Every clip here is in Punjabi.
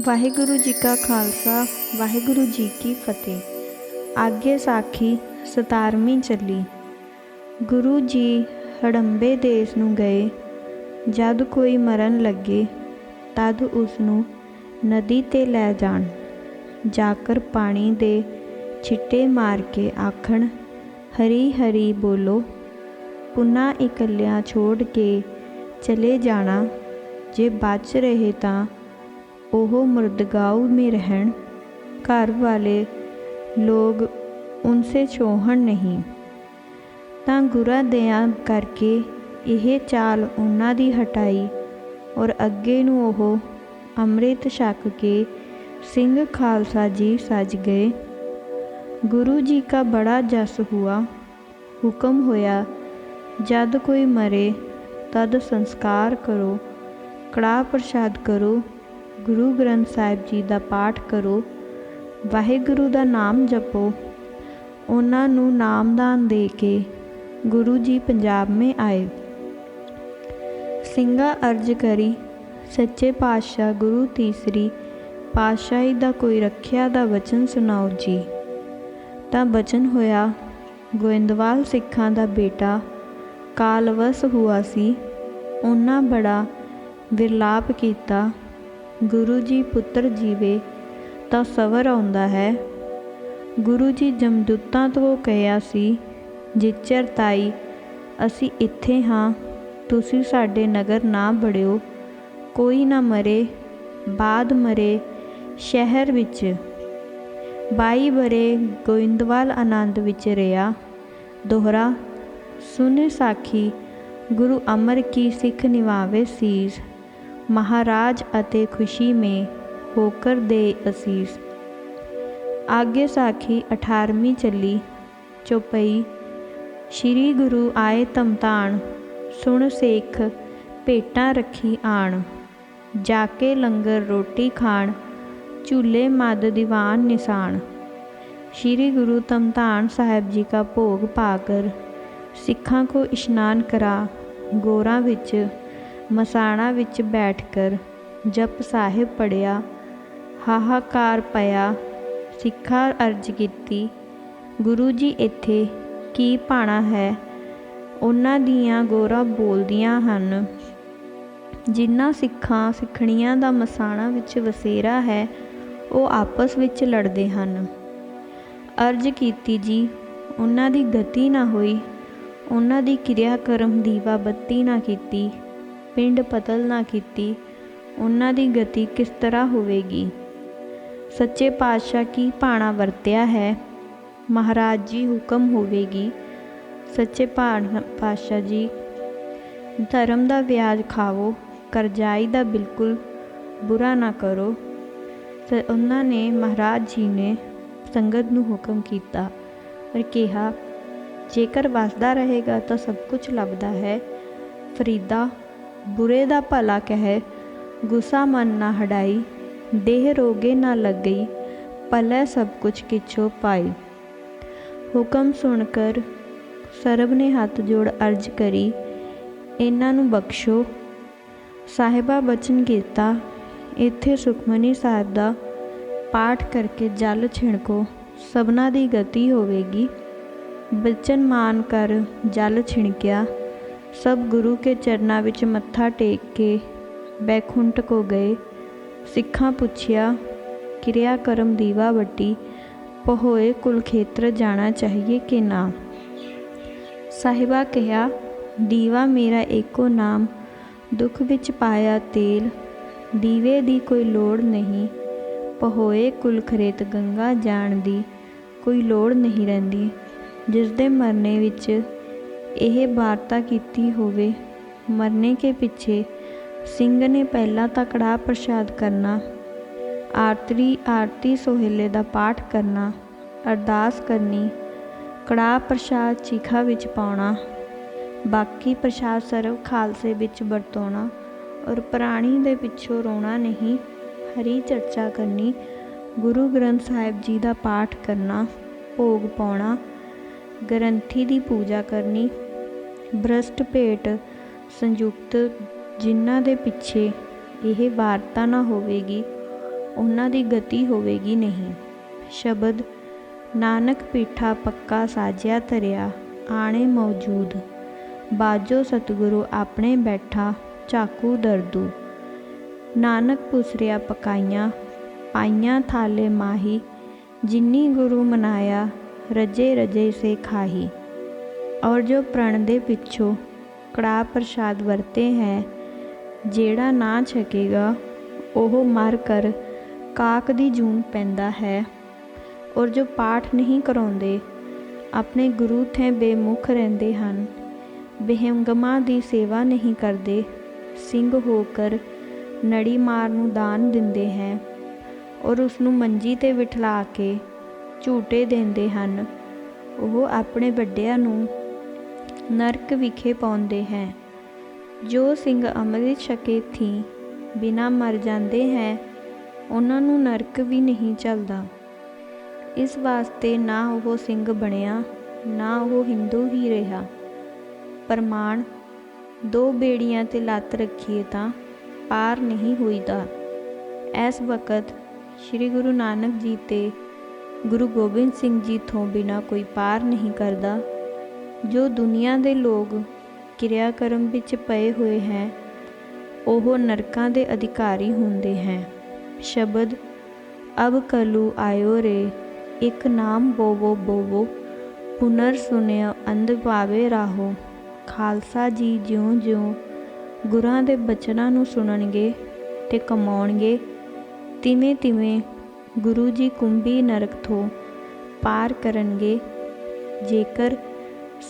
ਵਾਹਿਗੁਰੂ ਜੀ ਕਾ ਖਾਲਸਾ, ਵਾਹਿਗੁਰੂ ਜੀ ਕੀ ਫਤਿਹ। ਆਗੇ ਸਾਖੀ 17ਵੀਂ ਚੱਲੀ। ਗੁਰੂ ਜੀ ਹੜੰਬੇ ਦੇਸ ਨੂੰ ਗਏ। ਜਦ ਕੋਈ ਮਰਨ ਲੱਗੇ, ਤਦ ਉਸ ਨੂੰ ਨਦੀ ਤੇ ਲੈ ਜਾਣ। ਜਾਕਰ ਪਾਣੀ ਦੇ ਛਿੱਟੇ ਮਾਰ ਕੇ ਆਖਣ, ਹਰੀ ਹਰੀ ਬੋਲੋ, ਪੁਨਾ ਇਕੱਲਿਆਂ ਛੋੜ ਕੇ ਚਲੇ ਜਾਣਾ। ਜੇ ਬਚ ਰਹੇ ਤਾਂ ਉਹ ਮੁਰਦਗਾਉ में ਰਹਿਣ ਘਰ ਵਾਲੇ ਲੋਗ ਉਨਸੇ ਛੋਹਣ ਨਹੀਂ ਤਾਂ ਗੁਰਾ ਦਿਆਂ ਕਰਕੇ ਇਹ ਚਾਲ ਉਹਨਾਂ ਦੀ ਹਟਾਈ ਔਰ ਅੱਗੇ ਨੂੰ ਉਹ ਅੰਮ੍ਰਿਤ ਛਕ ਕੇ ਸਿੰਘ ਖਾਲਸਾ ਜੀ ਸਜ ਗਏ ਗੁਰੂ ਜੀ का बड़ा जस हुआ ਹੁਕਮ ਹੋਇਆ ਜਦ ਕੋਈ ਮਰੇ ਤਦ ਸੰਸਕਾਰ ਕਰੋ ਕੜਾ ਪ੍ਰਸ਼ਾਦ ਕਰੋ ਗੁਰੂ ਗ੍ਰੰਥ ਸਾਹਿਬ ਜੀ ਦਾ ਪਾਠ ਕਰੋ। ਵਾਹਿਗੁਰੂ ਦਾ ਨਾਮ ਜਪੋ। ਉਹਨਾਂ ਨੂੰ ਨਾਮਦਾਨ ਦੇ ਕੇ ਗੁਰੂ ਜੀ ਪੰਜਾਬ ਮੇ ਆਏ। ਸਿੰਘਾ ਅਰਜ ਕਰੀ, ਸੱਚੇ ਪਾਤਸ਼ਾਹ ਗੁਰੂ ਤੀਸਰੀ ਪਾਤਸ਼ਾਹੀ ਦਾ ਕੋਈ ਰੱਖਿਆ ਦਾ ਵਚਨ ਸੁਣਾਓ ਜੀ। ਤਾਂ ਵਚਨ ਹੋਇਆ, ਗੋਇੰਦਵਾਲ ਸਿੱਖਾਂ ਦਾ ਬੇਟਾ ਕਾਲਵਸ ਹੁਆ ਸੀ। ਉਹਨਾਂ ਬੜਾ ਵਿਰਲਾਪ ਕੀਤਾ। ਗੁਰੂ ਜੀ ਪੁੱਤਰ ਜੀਵੇ, ਤਾਂ ਸਵਰ ਆਉਂਦਾ ਹੈ। ਗੁਰੂ ਜੀ ਜਮਦੂਤਾਂ ਤੋਂ ਕਹਿਆ ਸੀ ਜਿਚਰ ਤਾਈ, ਅਸੀਂ ਇੱਥੇ ਹਾਂ, ਤੁਸੀਂ ਸਾਡੇ ਨਗਰ ਨਾ ਬੜਿਓ। ਕੋਈ ਨਾ ਮਰੇ, ਬਾਦ ਮਰੇ ਸ਼ਹਿਰ ਵਿੱਚ। 22 ਬਰੇ ਗੋਇੰਦਵਾਲ ਆਨੰਦ ਵਿੱਚ ਰਿਹਾ ਦੋਹਰਾ ਸੁਨੇ ਸਾਖੀ, ਗੁਰੂ ਅਮਰ ਕੀ ਸਿੱਖ ਨਿਵਾਵੇ ਸੀਸ। ਮਹਾਰਾਜ ਅਤੇ ਖੁਸ਼ੀ ਮੇ ਹੋਕਰ ਦੇ ਅਸੀਸ। ਆਗੇ ਸਾਖੀ 18ਵੀਂ ਚੱਲੀ, ਚੋਪਈ। ਸ੍ਰੀ ਗੁਰੂ ਆਏ ਤਮਤਾਨ ਸੁਣ ਸੇਖ ਭੇਟਾਂ ਰੱਖੀ ਆਣ। ਜਾ ਕੇ ਲੰਗਰ ਰੋਟੀ ਖਾਣ, ਝੂਲੇ ਮਦ ਦੀਵਾਨ ਨਿਸ਼ਾਨ ਸ੍ਰੀ ਗੁਰੂ ਤਮਤਾਨ ਸਾਹਿਬ ਜੀ ਦਾ ਭੋਗ ਪਾਕਰ ਸਿੱਖਾਂ ਕੋ ਇਸ਼ਨਾਨ ਕਰਾ, ਗੋਰਾ ਵਿੱਚ ਮਸਾਣਾ ਵਿੱਚ ਬੈਠ ਕਰ ਜਪ ਸਾਹਿਬ ਪੜਿਆ ਹਾਹਾਕਾਰ ਪਿਆ ਸਿੱਖਾ ਅਰਜ ਕੀਤੀ, ਗੁਰੂ ਜੀ, ਇੱਥੇ ਕੀ ਪਾਣਾ ਹੈ? ਉਹਨਾਂ ਦੀਆਂ ਗੋਰਾ ਬੋਲਦੀਆਂ ਹਨ। ਜਿਨ੍ਹਾਂ ਸਿੱਖਾਂ ਸਿੱਖਣੀਆਂ ਦਾ ਮਸਾਣਾ ਵਿੱਚ ਵਸੇਰਾ ਹੈ, ਉਹ ਆਪਸ ਵਿੱਚ ਲੜਦੇ ਹਨ। ਅਰਜ ਕੀਤੀ, ਜੀ, ਉਹਨਾਂ ਦੀ ਗਤੀ ਨਾ ਹੋਈ। ਉਹਨਾਂ ਦੀ ਕਿਰਿਆ ਕਰਮ ਦੀ ਬੱਤੀ ਨਾ ਕੀਤੀ। ਪਿੰਡ ਪਤਲ ਨਾ ਕੀਤੀ, ਉਹਨਾਂ ਦੀ ਗਤੀ ਕਿਸ ਤਰ੍ਹਾਂ ਹੋਵੇਗੀ? ਸੱਚੇ ਪਾਤਸ਼ਾਹ ਕੀ ਪਾਣਾ ਵਰਤਿਆ ਹੈ? ਮਹਾਰਾਜ ਜੀ ਹੁਕਮ ਹੋਵੇਗੀ। ਸੱਚੇ ਪਾਤਸ਼ਾਹ ਜੀ, ਧਰਮ ਦਾ ਵਿਆਜ ਖਾਵੋ, ਕਰਜ਼ਾਈ ਦਾ ਬਿਲਕੁਲ ਬੁਰਾ ਨਾ ਕਰੋ। ਤੇ ਉਹਨਾਂ ਨੇ ਮਹਾਰਾਜ ਜੀ ਨੇ ਸੰਗਤ ਨੂੰ ਹੁਕਮ ਕੀਤਾ ਪਰ ਕਿਹਾ, ਜੇਕਰ ਵਸਦਾ ਰਹੇਗਾ ਤਾਂ ਸਭ ਕੁਝ ਲੱਭਦਾ ਹੈ, ਫਰੀਦਾ ਬੁਰੇ ਦਾ ਭਲਾ ਕਹਿ, ਗੁੱਸਾ ਮਨ ਨਾ ਹਟਾਈ ਦੇਹ ਰੋਗੇ ਨਾ ਲੱਗਈ ਪਲੈ ਸਭ ਕੁਛ ਕਿਛੋ ਪਾਈ। ਹੁਕਮ ਸੁਣ ਕਰ, ਸਰਬ ਨੇ ਹੱਥ ਜੋੜ ਅਰਜ ਕਰੀ, ਇਹਨਾਂ ਨੂੰ ਬਖਸ਼ੋ। ਸਾਹਿਬਾ ਬਚਨ ਕੀਤਾ, ਇੱਥੇ ਸੁਖਮਨੀ ਸਾਹਿਬ ਦਾ ਪਾਠ ਕਰਕੇ ਜਲ ਛਿਣਕੋ, ਸਭਨਾ ਦੀ ਗਤੀ ਹੋਵੇਗੀ। ਬਚਨ ਮਾਨ ਕਰ ਜਲ ਛਿਣਕਿਆ ਸਭ ਗੁਰੂ ਕੇ ਚਰਨਾਂ ਵਿੱਚ ਮੱਥਾ ਟੇਕ ਕੇ ਬੈਕੁੰਠ ਕੋ ਗਏ। ਸਿੱਖਾਂ ਪੁੱਛਿਆ, ਕਿਰਿਆ ਕਰਮ ਦੀਵਾ ਵੱਟੀ ਪਹੋਏ ਕੁਲਖੇਤਰ ਜਾਣਾ ਚਾਹੀਏ ਕਿ ਨਾ? ਸਾਹਿਬਾ ਕਿਹਾ, ਦੀਵਾ ਮੇਰਾ ਏਕੋ ਨਾਮ, ਦੁੱਖ ਵਿੱਚ ਪਾਇਆ ਤੇਲ, ਦੀਵੇ ਦੀ ਕੋਈ ਲੋੜ ਨਹੀਂ ਪਹੋਏ ਕੁਲਖਰੇਤ ਗੰਗਾ ਜਾਣ ਦੀ ਕੋਈ ਲੋੜ ਨਹੀਂ ਰਹਿੰਦੀ ਜਿਸ ਦੇ ਮਰਨੇ ਵਿੱਚ ਇਹ ਵਾਰਤਾ ਕੀਤੀ ਹੋਵੇ, ਮਰਨੇ ਕੇ ਪਿੱਛੇ ਸਿੰਘ ਨੇ ਪਹਿਲਾਂ ਤਾਂ ਕੜਾਹ ਪ੍ਰਸ਼ਾਦ ਕਰਨਾ, ਆਰਤਰੀ ਆਰਤੀ ਸੋਹਿਲੇ ਦਾ ਪਾਠ ਕਰਨਾ, ਅਰਦਾਸ ਕਰਨੀ, ਕੜਾਹ ਪ੍ਰਸ਼ਾਦ ਚੀਖਾ ਵਿੱਚ ਪਾਉਣਾ, ਬਾਕੀ ਪ੍ਰਸ਼ਾਦ ਸਰਵ ਖਾਲਸੇ ਵਿੱਚ ਵਰਤੋਣਾ ਔਰ ਪ੍ਰਾਣੀ ਦੇ ਪਿੱਛੋਂ ਰੋਣਾ ਨਹੀਂ, ਹਰੀ ਚਰਚਾ ਕਰਨੀ, ਗੁਰੂ ਗ੍ਰੰਥ ਸਾਹਿਬ ਜੀ ਦਾ ਪਾਠ ਕਰਨਾ, ਭੋਗ ਪਾਉਣਾ, ਗ੍ਰੰਥੀ ਦੀ ਪੂਜਾ ਕਰਨੀ ਭ੍ਰਸ਼ਟ ਭੇਟ ਸੰਯੁਕਤ ਜਿਨ੍ਹਾਂ ਦੇ ਪਿੱਛੇ ਇਹ ਵਾਰਤਾ ਨਾ ਹੋਵੇਗੀ, ਉਹਨਾਂ ਦੀ ਗਤੀ ਹੋਵੇਗੀ ਨਹੀਂ। ਸ਼ਬਦ, ਨਾਨਕ ਪੀਠਾ ਪੱਕਾ ਸਾਜਿਆ ਧਰਿਆ, ਆਣੇ ਮੌਜੂਦ। ਬਾਜੋ ਸਤਿਗੁਰੂ ਆਪਣੇ ਬੈਠਾ, ਚਾਕੂ ਦਰਦੂ। ਨਾਨਕ ਪੁਸਰਿਆ ਪਕਾਈਆਂ, ਪਾਈਆਂ ਥਾਲੇ ਮਾਹੀ, ਜਿਨੀ ਗੁਰੂ ਮਨਾਇਆ ਰਜੇ ਰਜੇ ਸੇ ਖਾਹੀ। ਔਰ ਜੋ ਪ੍ਰਣ ਦੇ ਪਿੱਛੋਂ ਕੜਾ ਪ੍ਰਸ਼ਾਦ ਵਰਤੇ ਹੈ, ਜਿਹੜਾ ਨਾ ਛਕੇਗਾ, ਉਹ ਮਰ ਕਰ ਕਾਕ ਦੀ ਜੂਨ ਪੈਂਦਾ ਹੈ। ਔਰ ਜੋ ਪਾਠ ਨਹੀਂ ਕਰਾਉਂਦੇ, ਆਪਣੇ ਗੁਰੂ ਥੇ ਬੇਮੁਖ ਰਹਿੰਦੇ ਹਨ। ਬੇਹੰਗਮਾ ਦੀ ਸੇਵਾ ਨਹੀਂ ਕਰਦੇ, ਸਿੰਘ ਹੋ ਕਰ ਨੜੀ ਮਾਰ ਨੂੰ ਦਾਨ ਦਿੰਦੇ ਹੈ। ਔਰ ਉਸ ਨੂੰ ਮੰਜੀ ਤੇ ਬਿਠਲਾ ਕੇ ਝੂਟੇ ਦਿੰਦੇ ਹਨ। ਉਹ ਆਪਣੇ ਵੱਡਿਆਂ ਨੂੰ ਨਰਕ ਵਿਖੇ ਪਾਉਂਦੇ ਹੈ। ਜੋ ਸਿੰਘ ਅੰਮ੍ਰਿਤ ਛਕੇ ਥੀ, ਬਿਨਾ ਮਰ ਜਾਂਦੇ ਹੈ, ਉਹਨਾਂ ਨੂੰ ਨਰਕ ਵੀ ਨਹੀਂ ਚੱਲਦਾ। ਇਸ ਵਾਸਤੇ ਨਾ ਉਹ ਸਿੰਘ ਬਣਿਆ, ਨਾ ਉਹ ਹਿੰਦੂ ਹੀ ਰਿਹਾ। ਪ੍ਰਮਾਣ, ਦੋ ਬੇੜੀਆਂ ਤੇ ਲੱਤ ਰੱਖੀਏ ਤਾਂ ਪਾਰ ਨਹੀਂ ਹੋਈਦਾ। ਇਸ ਵਕਤ ਸ੍ਰੀ ਗੁਰੂ ਨਾਨਕ ਜੀ ਤੇ ਗੁਰੂ ਗੋਬਿੰਦ ਸਿੰਘ ਜੀ ਤੋਂ ਬਿਨਾ ਕੋਈ ਪਾਰ ਨਹੀਂ ਕਰਦਾ। ਜੋ ਦੁਨੀਆ ਦੇ ਲੋਕ ਕਿਰਿਆ ਕਰਮ ਵਿੱਚ ਪਏ ਹੋਏ ਹੈ, ਉਹ ਨਰਕਾਂ ਦੇ ਅਧਿਕਾਰੀ ਹੁੰਦੇ ਹੈ। ਸ਼ਬਦ, ਅਬ ਕਲੂ ਆਇਓ ਰੇ, ਇੱਕ ਨਾਮ ਬੋਵੋ ਬੋਵੋ, ਪੁਨਰ ਸੁਨਿਓ ਅੰਧ ਪਾਵੇ ਰਾਹੋ। ਖਾਲਸਾ ਜੀ ਜਿਉਂ-ਜਿਉਂ ਗੁਰਾਂ ਦੇ ਬਚਨਾਂ ਨੂੰ ਸੁਣਨਗੇ ਤੇ ਕਮਾਉਣਗੇ ਤਿਵੇਂ-ਤਿਵੇਂ ਗੁਰੂ ਜੀ ਕੁੰਭੀ ਨਰਕ ਤੋਂ ਪਾਰ ਕਰਨਗੇ। ਜੇਕਰ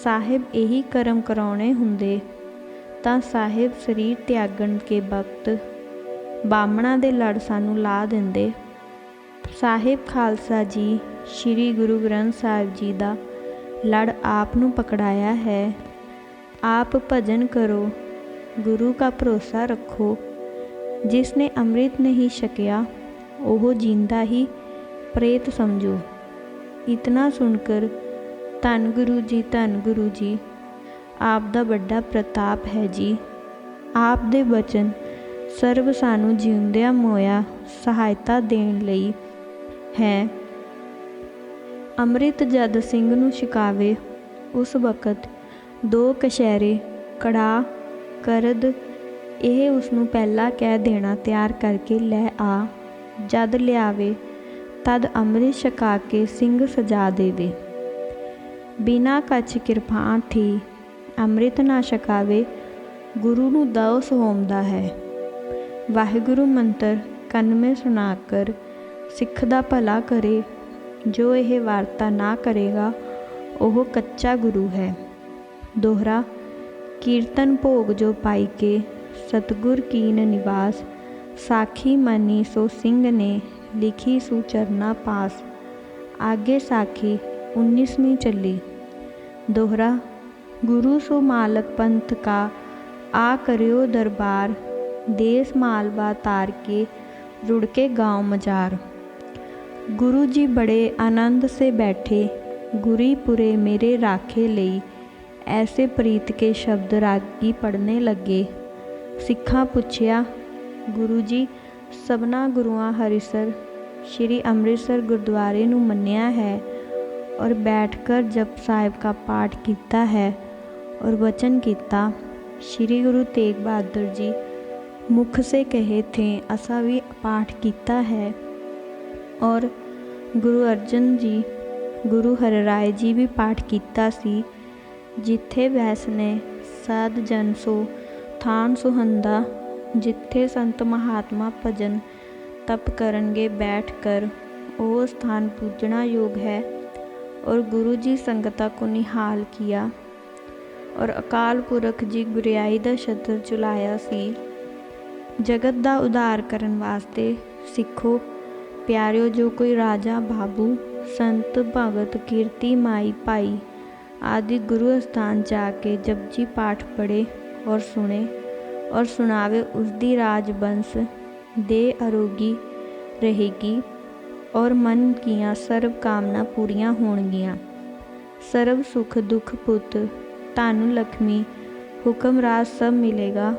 ਸਾਹਿਬ ਇਹੀ ਕਰਮ ਕਰਾਉਣੇ ਹੁੰਦੇ। ਤਾਂ ਸਾਹਿਬ ਸਰੀਰ ਤਿਆਗਣ ਕੇ ਵਕਤ ਬਾਮਣਾ ਦੇ ਲੜ ਸਾਨੂੰ ਲਾ ਦਿੰਦੇ। ਸਾਹਿਬ ਖਾਲਸਾ ਜੀ, ਸ੍ਰੀ ਗੁਰੂ ਗ੍ਰੰਥ ਸਾਹਿਬ ਜੀ ਦਾ ਲੜ ਆਪ ਨੂੰ ਪਕੜਾਇਆ ਹੈ। ਆਪ ਭਜਨ ਕਰੋ, ਗੁਰੂ ਦਾ ਭਰੋਸਾ ਰੱਖੋ। ਜਿਸ ਨੇ ਅੰਮ੍ਰਿਤ ਨਹੀਂ ਛਕਿਆ, ਉਹ ਜਿੰਦਾ ਹੀ ਪ੍ਰੇਤ ਸਮਝੋ। ਇਤਨਾ ਸੁਣ ਸੁਣਕਰ ਧੰਨ ਗੁਰੂ ਜੀ, ਧੰਨ ਗੁਰੂ ਜੀ। ਆਪ ਦਾ ਵੱਡਾ ਪ੍ਰਤਾਪ ਹੈ ਜੀ। ਆਪ ਦੇ ਬਚਨ, ਸਰਬ ਸਾਨੂੰ ਜਿਉਂਦਿਆਂ ਮੋਇਆ ਸਹਾਇਤਾ ਦੇਣ ਲਈ ਹੈ। ਅੰਮ੍ਰਿਤ ਜਦ ਸਿੰਘ ਨੂੰ ਛਕਾਵੇ, ਉਸ ਵਕਤ ਦੋ ਕਸ਼ਹਿਰੇ ਕੜਾ ਕਰਦ, ਇਹ ਉਸ ਨੂੰ ਪਹਿਲਾਂ ਕਹਿ ਦੇਣਾ ਤਿਆਰ ਕਰਕੇ ਲੈ ਆ। ਜਦ ਲਿਆਵੇ, ਤਦ ਅੰਮ੍ਰਿਤ ਛਕਾ ਕੇ ਸਿੰਘ ਸਜਾ ਦੇਵੇ। ਬਿਨਾ ਕਛ ਕਿਰਪਾਨ ਥੀ ਅੰਮ੍ਰਿਤ ਨਾ ਛਕਾਵੇ ਗੁਰੂ ਨੂੰ ਦੋਸ ਹੋਮਦਾ ਹੈ। ਵਾਹਿਗੁਰੂ ਮੰਤਰ ਕੰਨ ਸੁਣਾ ਕਰ ਸਿੱਖ ਦਾ ਭਲਾ ਕਰੇ, ਜੋ ਇਹ ਵਾਰਤਾ ਨਾ ਕਰੇਗਾ, ਉਹ ਕੱਚਾ ਗੁਰੂ ਹੈ। ਦੋਹਰਾ, ਕੀਰਤਨ ਭੋਗ ਜੋ ਪਾਈ ਕੇ ਸਤਗੁਰ ਕੀਨ ਨਿਵਾਸ, ਸਾਖੀ ਮਨੀ ਸੋ ਸਿੰਘ ਨੇ ਲਿਖੀ ਸੁਚਰਨਾ ਪਾਸ। ਆਗੇ ਸਾਖੀ 19ਵੀਂ ਚੱਲੀ ਦੋਹਰਾ ਗੁਰੂ ਸੋ ਮਾਲਕ ਪੰਥ ਕਾ ਆ ਕਰਿਓ ਦਰਬਾਰ ਦੇਸ ਮਾਲਵਾ ਤਾਰ ਕੇ रुड़ के गांव मजार गुरु जी बड़े आनंद से बैठे गुरीपुरे मेरे राखे ਲਈ ਐਸੇ ਪ੍ਰੀਤ ਕੇ ਸ਼ਬਦ ਰਾਗੀ ਪੜਨੇ ਲੱਗੇ ਸਿੱਖਾਂ ਪੁੱਛਿਆ ਗੁਰੂ ਜੀ ਸਭਨਾ ਗੁਰੂਆਂ ਹਰੀਸਰ ਸ਼੍ਰੀ ਅੰਮ੍ਰਿਤਸਰ ਗੁਰਦੁਆਰੇ ਨੂੰ ਮੰਨਿਆ ਹੈ ਔਰ ਬੈਠ ਕਰ ਜਪ ਸਾਹਿਬ ਦਾ ਪਾਠ ਕੀਤਾ ਹੈ ਔਰ ਵਚਨ ਕੀਤਾ ਸ਼੍ਰੀ ਗੁਰੂ ਤੇਗ ਬਹਾਦਰ ਜੀ ਮੁਖ ਸੇ ਕਹੇ ਥੇ ਅਸਾਂ ਵੀ ਪਾਠ ਕੀਤਾ ਹੈ ਔਰ ਗੁਰੂ ਅਰਜਨ ਜੀ ਗੁਰੂ ਹਰਿਰਾਏ ਜੀ ਵੀ ਪਾਠ ਕੀਤਾ ਸੀ ਜਿੱਥੇ ਵੈਸ ਨੇ ਸਾਧ ਜਨ ਸੋ ਥਾਨ ਸੁਹੰਦਾ ਜਿੱਥੇ ਸੰਤ ਮਹਾਤਮਾ ਭਜਨ ਤਪ ਕਰਨਗੇ ਬੈਠ ਕਰ ਉਹ ਸਥਾਨ ਪੂਜਣਾ ਯੋਗ ਹੈ ਔਰ ਗੁਰੂ ਜੀ ਸੰਗਤਾ ਕੋ ਨਿਹਾਲ ਕੀਆ ਔਰ ਅਕਾਲ ਪੁਰਖ ਜੀ ਗੁਰਿਆਈ ਦਾ ਛਤਰ ਚੁਲਾਇਆ ਸੀ। ਜਗਤ ਦਾ ਉਧਾਰ ਕਰਨ ਵਾਸਤੇ ਸਿੱਖੋ, ਪਿਆਰਿਓ, ਜੋ ਕੋਈ ਰਾਜਾ, ਬਾਬੂ, ਸੰਤ, ਭਗਤ, ਕੀਰਤੀ ਮਾਈ, ਭਾਈ ਆਦਿ ਗੁਰੂ ਅਸਥਾਨ ਜਾ ਕੇ ਜਪਜੀ ਪਾਠ ਪੜੇ ਔਰ ਸੁਣੇ ਔਰ ਸੁਣਾਵੇ ਉਸ ਦੀ ਰਾਜ ਬੰਸ ਦੇ ਅਰੋਗੀ ਰਹੇਗੀ। ਔਰ ਮਨ ਕੀਆਂ ਸਰਬ ਕਾਮਨਾ ਪੂਰੀਆਂ ਹੋਣਗੀਆਂ। ਸਰਬ ਸੁਖ ਦੁਖ ਪੁੱਤ, ਧਨ ਲਖਮੀ, ਹੁਕਮ ਰਾਜ ਸਭ ਮਿਲੇਗਾ,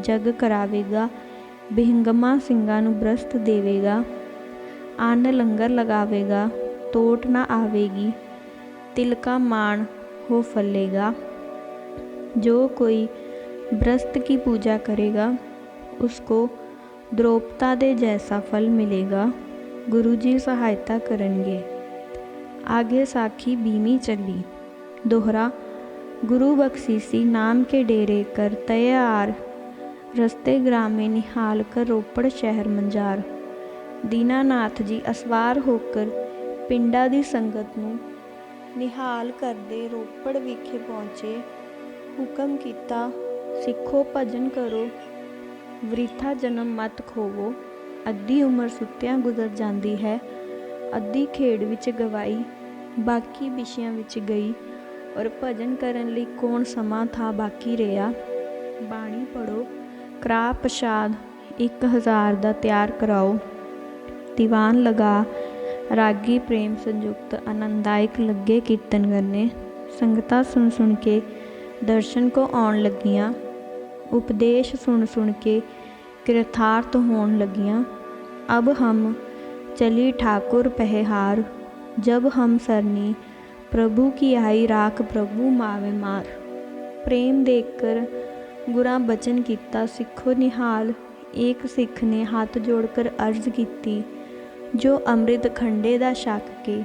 ਜਗ ਕਰਾਵੇਗਾ, ਬਿਹੰਗਮਾ ਸਿੰਘਾਂ ਨੂੰ ਬ੍ਰਸਤ ਦੇਵੇਗਾ, ਅੰਨ ਲੰਗਰ ਲਗਾਵੇਗਾ ਟੋਟ ਨਾ ਆਵੇਗੀ, ਤਿਲਕਾ ਮਾਣ ਹੋ ਫਲੇਗਾ। जो कोई ब्रस्त की पूजा करेगा उसको द्रोपता दे जैसा फल मिलेगा ਗੁਰੂ ਜੀ ਸਹਾਇਤਾ ਕਰਨਗੇ आगे साखी बीमी चली दोहरा गुरु बख्शीसी नाम के डेरे कर तैयार रस्ते ग्राम में निहाल कर रोपड़ शहर मंजार ਦੀਨਾਨਾਥ ਜੀ ਅਸਵਾਰ ਹੋ ਕਰ ਪਿੰਡਾਂ ਦੀ ਸੰਗਤ ਨੂੰ ਨਿਹਾਲ ਕਰਦੇ ਰੋਪੜ ਵਿਖੇ ਪਹੁੰਚੇ ਹੁਕਮ ਕੀਤਾ ਸਿੱਖੋ ਭਜਨ ਕਰੋ ਵ੍ਰਿਥਾ ਜਨਮ ਮਤ ਖੋਵੋ ਅੱਧੀ ਉਮਰ ਸੁੱਤਿਆਂ ਗੁਜ਼ਰ ਜਾਂਦੀ ਹੈ। ਅੱਧੀ ਖੇਡ ਵਿੱਚ ਗਵਾਈ, ਬਾਕੀ ਵਿਸ਼ਿਆਂ ਵਿੱਚ ਗਈ ਔਰ ਭਜਨ ਕਰਨ ਲਈ ਕੌਣ ਸਮਾਂ ਥਾ ਬਾਕੀ ਰਿਹਾ? ਬਾਣੀ ਪੜੋ ਕਰਾ ਪ੍ਰਸ਼ਾਦ 1000 ਦਾ ਤਿਆਰ ਕਰਾਓ। ਦੀਵਾਨ ਲਗਾ। ਰਾਗੀ ਪ੍ਰੇਮ ਸੰਯੁਕਤ ਆਨੰਦਾਇਕ ਲੱਗੇ ਕੀਰਤਨ ਕਰਨੇ। ਸੰਗਤਾਂ ਸੁਣ ਸੁਣ ਕੇ ਦਰਸ਼ਨ ਕੋ ਆਉਣ ਲੱਗੀਆਂ। ਉਪਦੇਸ਼ ਸੁਣ ਸੁਣ ਕੇ ਕਿਰਥਾਰਥ ਹੋਣ ਲੱਗੀਆਂ। ਅਬ ਹਮ ਚਲੀ ਠਾकुर ਪਹਿਹਾਰ। ਜਬ ਹਮ ਸਰਨੀ, ਪ੍ਰਭੂ ਕੀ ਆਈ ਰਾਖ ਪ੍ਰਭੂ ਮਾਵੇ ਮਾਰ। ਪ੍ਰੇਮ ਦੇਖ ਕਰ ਗੁਰਾਂ ਬਚਨ ਕੀਤਾ, ਸਿੱਖੋ ਨਿਹਾਲ। ਏਕ ਸਿੱਖ ਨੇ ਹੱਥ ਜੋੜ ਕਰ ਅਰਜ਼ ਕੀਤੀ। ਜੋ ਅੰਮ੍ਰਿਤ ਖੰਡੇ ਦਾ ਛਕ ਕੇ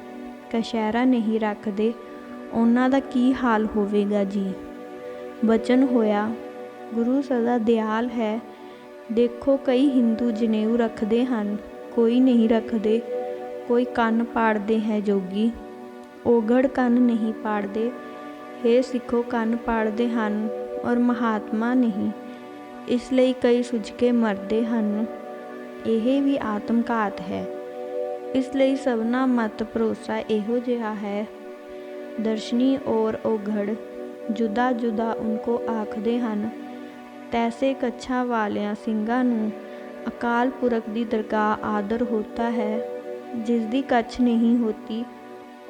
ਕਸ਼ਹਿਰਾ ਨਹੀਂ ਰੱਖਦੇ, ਉਹਨਾਂ ਦਾ ਕੀ ਹਾਲ ਹੋਵੇਗਾ ਜੀ? ਬਚਨ ਹੋਇਆ, ਗੁਰੂ ਸਦਾ ਦਿਆਲ ਹੈ। ਦੇਖੋ ਕਈ ਹਿੰਦੂ ਜਨੇਊ ਰੱਖਦੇ ਹਨ, ਕੋਈ ਨਹੀਂ ਰੱਖਦੇ, ਕੋਈ ਕੰਨ ਪਾੜਦੇ ਹੈ ਜੋਗੀ। ਓਗੜ ਕੰਨ ਨਹੀਂ ਪਾੜਦੇ, ਹੇ ਸਿੱਖੋ ਕੰਨ ਪਾੜਦੇ ਹਨ ਔਰ ਮਹਾਤਮਾ ਨਹੀਂ, ਇਸ ਲਈ ਕਈ ਸੁੱਜ ਕੇ ਮਰਦੇ ਹਨ। ਇਹ ਵੀ ਆਤਮਘਾਤ ਹੈ। ਇਸ ਲਈ ਸਭਨਾ ਮਤ ਭਰੋਸਾ ਇਹੋ ਜਿਹਾ ਹੈ। ਦਰਸ਼ਨੀ ਔਰ ਓਘੜ ਜੁਦਾ ਜੁਦਾ ਉਨਕੋ ਆਖਦੇ ਹਨ ਤੈਸੇ ਕੱਛਾ ਵਾਲਿਆਂ ਸਿੰਘਾਂ ਨੂੰ ਅਕਾਲ ਪੁਰਖ ਦੀ ਦਰਗਾਹ ਆਦਰ ਹੋਤਾ ਹੈ ਜਿਸ ਦੀ ਕੱਛ ਨਹੀਂ ਹੋਤੀ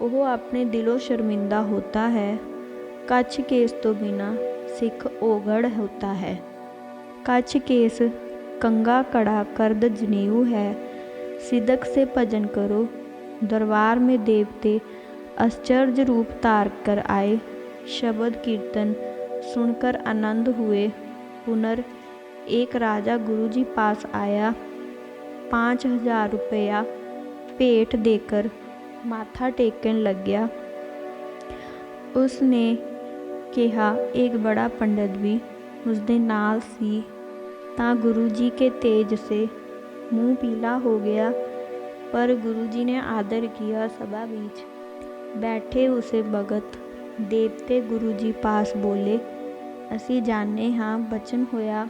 ਉਹ ਆਪਣੇ ਦਿਲੋਂ ਸ਼ਰਮਿੰਦਾ ਹੋਤਾ ਹੈ ਕੱਛ ਕੇਸ ਤੋਂ ਬਿਨਾ ਸਿੱਖ ਓਗੜ ਹੋਤਾ ਹੈ ਕੱਛ ਕੇਸ ਕੰਗਾ ਕੜਾ ਕਰਦ ਜਨੇਊ ਹੈ सिदक से भजन करो दरबार में देवते आश्चर्य रूप तार कर आए शब्द कीर्तन सुनकर आनंद हुए पुनर एक राजा गुरु जी पास आया पाँच हजार रुपया भेंट देकर माथा टेकन लग गया उसने ਕਿਹਾ ਇੱਕ ਬੜਾ ਪੰਡਤ ਵੀ ਉਸਦੇ ਨਾਲ ਸੀ ਤਾਂ ਗੁਰੂ ਜੀ ਕੇ ਤੇਜ ਸੇ मुंह पीला हो गया पर गुरुजी ने आदर किया सभा बीच बैठे उसे भगत देवते गुरु जी पास बोले ਅਸੀਂ ਜਾਣਦੇ ਹਾਂ ਬਚਨ ਹੋਇਆ,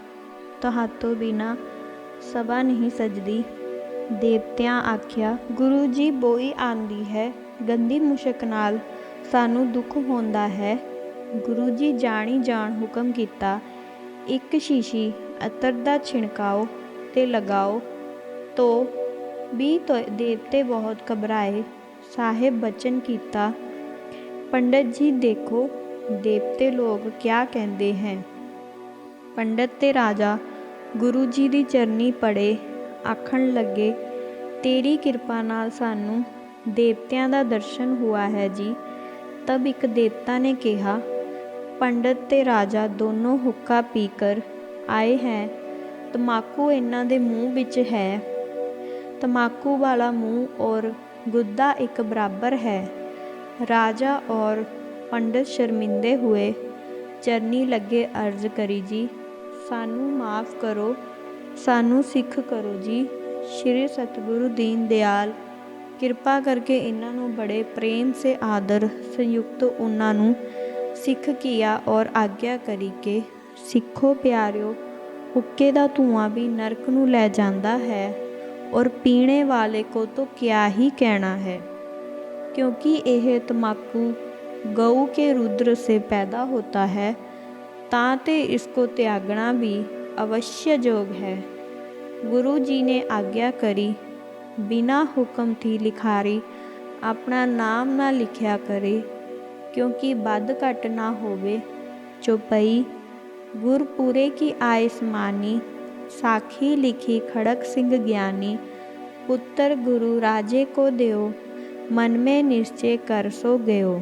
ਤੁਹਾਤੋਂ ਬਿਨਾ ਸਭਾ ਨਹੀਂ ਸਜਦੀ। ਦੇਵਤਿਆਂ ਆਖਿਆ, ਗੁਰੂ ਜੀ, ਬੋਈ ਆਂਦੀ ਹੈ, ਗੰਦੀ ਮੁਸ਼ਕ ਨਾਲ ਸਾਨੂੰ ਦੁੱਖ ਹੁੰਦਾ ਹੈ। ਗੁਰੂ ਜੀ ਜਾਣੀ ਜਾਣ ਹੁਕਮ ਕੀਤਾ, ਇੱਕ ਸ਼ੀਸ਼ੀ ਅਤਰ ਦਾ ਛਿਣਕਾਓ ਤੇ ਲਗਾਓ, ਤੋ ਵੀ ਦੇਵਤੇ ਬਹੁਤ ਘਬਰਾਏ। ਸਾਹਿਬ ਬਚਨ ਕੀਤਾ, ਪੰਡਤ ਜੀ, ਦੇਖੋ ਦੇਵਤੇ ਲੋਕ ਕਿਆ ਕਹਿੰਦੇ ਹੈ ਪੰਡਤ ਤੇ ਰਾਜਾ ਗੁਰੂ ਜੀ ਦੀ ਚਰਨੀ ਪੜੇ ਆਖਣ ਲੱਗੇ ਤੇਰੀ ਕਿਰਪਾ ਨਾਲ ਸਾਨੂੰ ਦੇਵਤਿਆਂ ਦਾ ਦਰਸ਼ਨ ਹੁਆ ਹੈ ਜੀ ਤਬ ਇੱਕ ਦੇਵਤਾ ਨੇ ਕਿਹਾ ਪੰਡਤ ਤੇ ਰਾਜਾ ਦੋਨੋਂ ਹੁੱਕਾ ਪੀ ਕਰ ਆਏ ਹੈ ਤਮਾਕੂ ਇਹਨਾਂ ਦੇ ਮੂੰਹ ਵਿੱਚ ਹੈ तम्बाकू वाला मुंह और गुद्दा एक बराबर है राजा और ਪੰਡਿਤ ਸ਼ਰਮਿੰਦੇ ਹੋਏ, ਚਰਨੀ ਲੱਗੇ ਅਰਜ਼ ਕਰੀ ਜੀ, ਸਾਨੂੰ ਮਾਫ ਕਰੋ, ਸਾਨੂੰ ਸਿੱਖ ਕਰੋ ਜੀ, ਸ਼੍ਰੀ ਸਤਿਗੁਰੂ ਦੀਨ ਦਿਆਲ। ਕਿਰਪਾ ਕਰਕੇ ਇਹਨਾਂ ਨੂੰ ਬੜੇ ਪ੍ਰੇਮ ਸੇ ਆਦਰ ਸੰਯੁਕਤ ਉਹਨਾਂ ਨੂੰ ਸਿੱਖ ਕੀਆ ਔਰ ਆਗਿਆ ਕਰੀ ਕੇ, ਸਿੱਖੋ ਪਿਆਰਿਓ, ਹੁੱਕੇ ਦਾ ਧੂਆਂ ਵੀ ਨਰਕ ਨੂੰ ਲੈ ਜਾਂਦਾ ਹੈ ਔਰ ਪੀਣੇ ਵਾਲੇ ਕੋ ਤੋ ਕਿਆ ਹੀ ਕਹਿਣਾ ਹੈ? ਕਿਉਂਕਿ ਇਹ ਤਮਾਕੂ गऊ के रुद्र से पैदा होता है, ताते इसको त्यागना भी अवश्य जोग है। गुरु जी ने आज्ञा करी, बिना हुक्म थी लिखारी, अपना नाम ना लिखया करे, क्योंकि बद घट ना होवे। चौपई, गुरपुरे की आयस मानी, साखी लिखी खड़क सिंह ज्ञानी, पुत्र गुरु राजे को देव मन में निश्चय कर सो गयो।